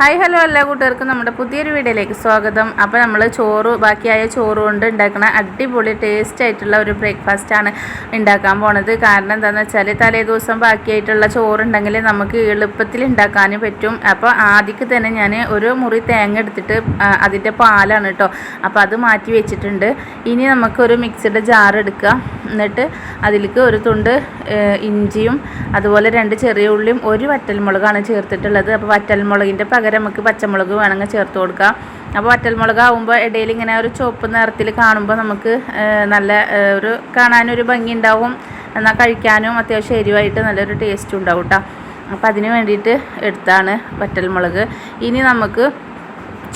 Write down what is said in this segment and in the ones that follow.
Hi hello എല്ലാ കൂട്ടുകാർക്കും നമ്മുടെ പുതിയൊരു വീഡിയോയിലേക്ക് സ്വാഗതം. അപ്പോൾ നമ്മൾ ചോറ് ബാക്കിയായ ചോറ് കൊണ്ട് ഉണ്ടാക്കുന്ന അടിപൊളി ടേസ്റ്റ് ആയിട്ടുള്ള ഒരു ബ്രേക്ക്ഫാസ്റ്റ് ആണ് ഉണ്ടാക്കാൻ പോണത്. കാരണം എന്താണെന്ന് വെച്ചാൽ തലേ ദിവസം ബാക്കിയായിട്ടുള്ള ചോറുണ്ടെങ്കിൽ നമുക്ക് എളുപ്പത്തിൽ ഉണ്ടാക്കാനും പറ്റും. അപ്പോൾ ആദ്യക്ക് തന്നെ ഞാൻ ഒരു മുറി തേങ്ങ എടുത്തിട്ട് അതിന്റെ പാലാണ് കേട്ടോ അപ്പോൾ അത് മാറ്റി വെച്ചിട്ടുണ്ട്. ഇനി നമുക്കൊരു മിക്സിഡ് ജാർ എടുക്കുക എന്നിട്ട് അതിലേക്ക് ഒരു തുണ്ട് ഇഞ്ചിയും അതുപോലെ രണ്ട് ചെറിയ ഉള്ളിയും ഒരു വറ്റൽമുളകാണ് ചേർത്തിട്ടുള്ളത്. അപ്പോൾ വറ്റൽമുളകിന്റെ പകരം നമുക്ക് പച്ചമുളക് വേണമെങ്കിൽ ചേർത്ത് കൊടുക്കാം. അപ്പോൾ വറ്റൽമുളക് ആകുമ്പോൾ ഇടയിൽ ഇങ്ങനെ ഒരു ചുവപ്പ് നിറത്തിൽ കാണുമ്പോൾ നമുക്ക് നല്ല ഒരു കാണാനൊരു ഭംഗി ഉണ്ടാവും. എന്നാൽ കഴിക്കാനും അത്യാവശ്യം എരിവായിട്ട് നല്ലൊരു ടേസ്റ്റ് ഉണ്ടാവും കേട്ടോ അപ്പോൾ അതിന് വേണ്ടിയിട്ട് എടുത്താണ് വറ്റൽമുളക്. ഇനി നമുക്ക്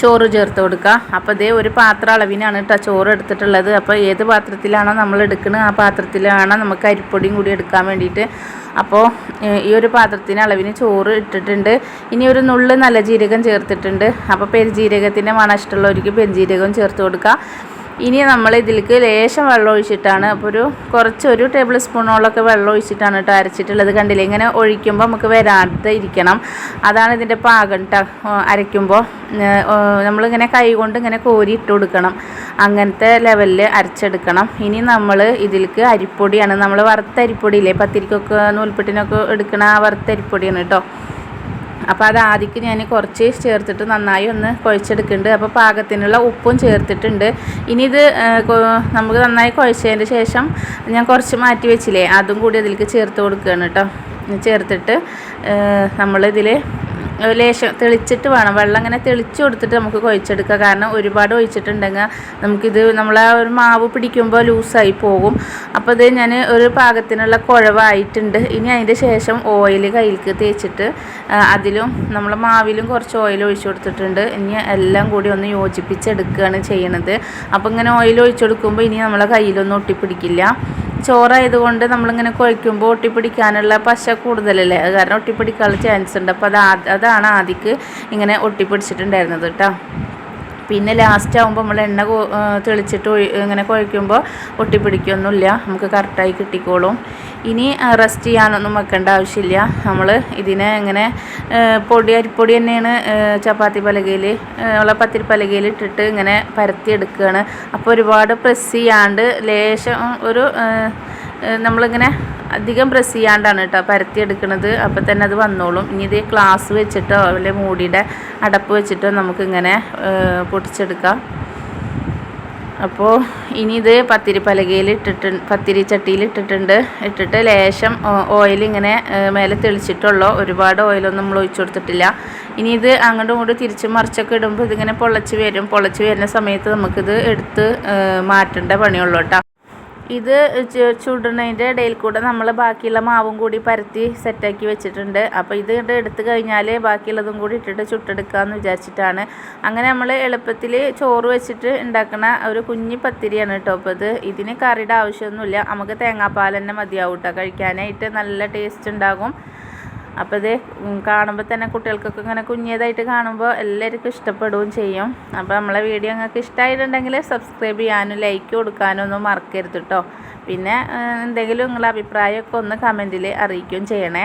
ചോറ് ചേർത്ത് കൊടുക്കുക അപ്പോൾ ഇതേ ഒരു പാത്ര അളവിനാണ് കേട്ടോ ചോറ് എടുത്തിട്ടുള്ളത്. അപ്പോൾ ഏത് പാത്രത്തിലാണോ നമ്മൾ എടുക്കുന്നത് ആ പാത്രത്തിലാണ് നമുക്ക് അരിപ്പൊടിയും കൂടി എടുക്കാൻ വേണ്ടിയിട്ട്. അപ്പോൾ ഈ ഒരു പാത്രത്തിന് അളവിന് ചോറ് ഇട്ടിട്ടുണ്ട്. ഇനി ഒരു നുള്ള് നല്ല ജീരകം ചേർത്തിട്ടുണ്ട്. അപ്പോൾ പെരുജീരകത്തിന്റെ മണം ഇഷ്ടമുള്ളവർക്ക് പെരുജീരകം ചേർത്ത് കൊടുക്കുക ഇനി നമ്മൾ ഇതിലേക്ക് ലേശം വെള്ളം ഒഴിച്ചിട്ടാണ് അപ്പോൾ ഒരു കുറച്ച് ഒരു ടേബിൾ സ്പൂണോളൊക്കെ വെള്ളം ഒഴിച്ചിട്ടാണ് കേട്ടോ അരച്ചിട്ടുള്ളത്. കണ്ടില്ലേ? ഇങ്ങനെ ഒഴിക്കുമ്പോൾ നമുക്ക് വരാതെ ഇരിക്കണം. അതാണ് ഇതിന്റെ പാകം കേട്ടോ അരയ്ക്കുമ്പോൾ നമ്മളിങ്ങനെ കൈ കൊണ്ട് ഇങ്ങനെ കോരി ഇട്ട് കൊടുക്കണം. അങ്ങനത്തെ ലെവലിൽ അരച്ചെടുക്കണം. ഇനി നമ്മൾ ഇതിലേക്ക് അരിപ്പൊടിയാണ്. നമ്മൾ വറുത്ത അരിപ്പൊടിയില്ലേ? പത്തിരിക്കൊക്കെ നൂൽപ്പെട്ടിനൊക്കെ എടുക്കണ ആ വറുത്ത അരിപ്പൊടിയാണ് കേട്ടോ അപ്പോൾ അത് ആദ്യക്ക് ഞാൻ കുറച്ച് ചേർത്തിട്ട് നന്നായി ഒന്ന് കുഴച്ചെടുക്കുന്നുണ്ട്. അപ്പോൾ പാകത്തിനുള്ള ഉപ്പും ചേർത്തിട്ടുണ്ട്. ഇനി ഇത് നമുക്ക് നന്നായി കുഴച്ചതിന്റെ ശേഷം ഞാൻ കുറച്ച് മാറ്റി വെച്ചില്ലേ അതും കൂടി അതിലേക്ക് ചേർത്ത് കൊടുക്കുകയാണ് കേട്ടോ. ചേർത്തിട്ട് നമ്മളിതിൽ ലേശം തെളിച്ചിട്ട് വേണം. വെള്ളം ഇങ്ങനെ തെളിച്ച് കൊടുത്തിട്ട് നമുക്ക് കുഴച്ചെടുക്കുക കാരണം ഒരുപാട് ഒഴിച്ചിട്ടുണ്ടെങ്കിൽ നമുക്കിത് നമ്മളെ ഒരു മാവ് പിടിക്കുമ്പോൾ ലൂസായി പോകും. അപ്പോൾ ഇത് ഞാൻ ഒരു പാകത്തിനുള്ള കുഴവായിട്ടുണ്ട്. ഇനി അതിന്റെ ശേഷം ഓയിൽ കയ്യിലേക്ക് തേച്ചിട്ട് അതിലും നമ്മൾ മാവിലും കുറച്ച് ഓയിൽ ഒഴിച്ചു കൊടുത്തിട്ടുണ്ട്. ഇനി എല്ലാം കൂടി ഒന്ന് യോജിപ്പിച്ചെടുക്കുകയാണ് ചെയ്യണത്. അപ്പോൾ ഇങ്ങനെ ഓയിൽ ഒഴിച്ചു കൊടുക്കുമ്പോൾ ഇനി നമ്മളെ കയ്യിലൊന്നും ഒട്ടിപ്പിടിക്കില്ല. ചോറായതുകൊണ്ട് നമ്മളിങ്ങനെ കുഴയ്ക്കുമ്പോൾ ഒട്ടിപ്പിടിക്കാനുള്ള പശ കൂടുതലല്ലേ? കാരണം ഒട്ടിപ്പിടിക്കാനുള്ള ചാൻസ് ഉണ്ട്. അപ്പോൾ അത് അതാണ് ആദ്യക്ക് ഇങ്ങനെ ഒട്ടിപ്പിടിച്ചിട്ടുണ്ടായിരുന്നത് കേട്ടോ പിന്നെ ലാസ്റ്റ് ആകുമ്പോൾ നമ്മൾ എണ്ണ തെളിച്ചിട്ട് ഇങ്ങനെ കുഴയ്ക്കുമ്പോൾ ഒട്ടിപ്പിടിക്കൊന്നുമില്ല നമുക്ക് കറക്റ്റായി കിട്ടിക്കോളും. ഇനി റെസ്റ്റ് ചെയ്യാനൊന്നും വെക്കേണ്ട ആവശ്യമില്ല. നമ്മൾ ഇതിനെ ഇങ്ങനെ പൊടി അരിപ്പൊടി തന്നെയാണ് ചപ്പാത്തി പലകയിൽ ഉള്ള പത്തിരി പലകയിൽ ഇട്ടിട്ട് ഇങ്ങനെ പരത്തി എടുക്കുകയാണ് അപ്പോൾ ഒരുപാട് പ്രസ് ചെയ്യാണ്ട് ലേശം ഒരു നമ്മളിങ്ങനെ അധികം പ്രസ് ചെയ്യാണ്ടാണ് കേട്ടോ പരത്തി എടുക്കുന്നത് അപ്പോൾ തന്നെ അത് വന്നോളും. ഇനി ഇത് ഗ്ലാസ് വെച്ചിട്ടോ അല്ലെങ്കിൽ മൂടിയുടെ അടപ്പ് വെച്ചിട്ടോ നമുക്കിങ്ങനെ പൊട്ടിച്ചെടുക്കാം. അപ്പോൾ ഇനി ഇത് പത്തിരി പലകയിൽ ഇട്ടിട്ട് പത്തിരി ചട്ടിയിൽ ഇട്ടിട്ടുണ്ട്. ഇട്ടിട്ട് ലേശം ഓയിൽ ഇങ്ങനെ മേലെ തെളിച്ചിട്ടുള്ളൂ ഒരുപാട് ഓയിലൊന്നും നമ്മൾ ഒഴിച്ചു കൊടുത്തിട്ടില്ല. ഇനി ഇത് അങ്ങോട്ടും ഇങ്ങോട്ടും തിരിച്ച് മറിച്ചൊക്കെ ഇടുമ്പോൾ ഇതിങ്ങനെ പൊള്ളച്ച് വരും. പൊള്ളച്ച് വരുന്ന സമയത്ത് നമുക്കിത് എടുത്ത് മാറ്റേണ്ട പണിയുള്ളൂ കേട്ടോ. ഇത് ചു- ചുടുന്നതിന്റെ ഇടയിൽ കൂടെ നമ്മൾ ബാക്കിയുള്ള മാവും കൂടി പരത്തി സെറ്റാക്കി വെച്ചിട്ടുണ്ട്. അപ്പോൾ ഇത് എടുത്തു കഴിഞ്ഞാൽ ബാക്കിയുള്ളതും കൂടി ഇട്ടിട്ട് ചുട്ടെടുക്കാമെന്ന് വിചാരിച്ചിട്ടാണ്. അങ്ങനെ നമ്മൾ എളുപ്പത്തിൽ ചോറ് വെച്ചിട്ട് ഉണ്ടാക്കുന്ന ഒരു കുഞ്ഞി പത്തിരിയാണ് കേട്ടോ അപ്പോൾ ഇത്. ഇതിന് കറിയുടെ ആവശ്യമൊന്നുമില്ല. നമുക്ക് തേങ്ങാപ്പാൽ തന്നെ മതിയാവും കേട്ടോ കഴിക്കാനായിട്ട്. നല്ല ടേസ്റ്റ് ഉണ്ടാകും. അപ്പോൾ ഇത് കാണുമ്പോൾ തന്നെ കുട്ടികൾക്കൊക്കെ ഇങ്ങനെ കുഞ്ഞേതായിട്ട് കാണുമ്പോൾ എല്ലാവർക്കും ഇഷ്ടപ്പെടുകയും ചെയ്യും. അപ്പോൾ നമ്മളെ വീഡിയോ നിങ്ങൾക്ക് ഇഷ്ടമായിട്ടുണ്ടെങ്കിൽ സബ്സ്ക്രൈബ് ചെയ്യാനും ലൈക്ക് കൊടുക്കാനും ഒന്നും മറക്കരുത് കേട്ടോ പിന്നെ എന്തെങ്കിലും നിങ്ങളുടെ അഭിപ്രായമൊക്കെ ഒന്ന് കമന്റിൽ അറിയിക്കുകയും ചെയ്യണേ.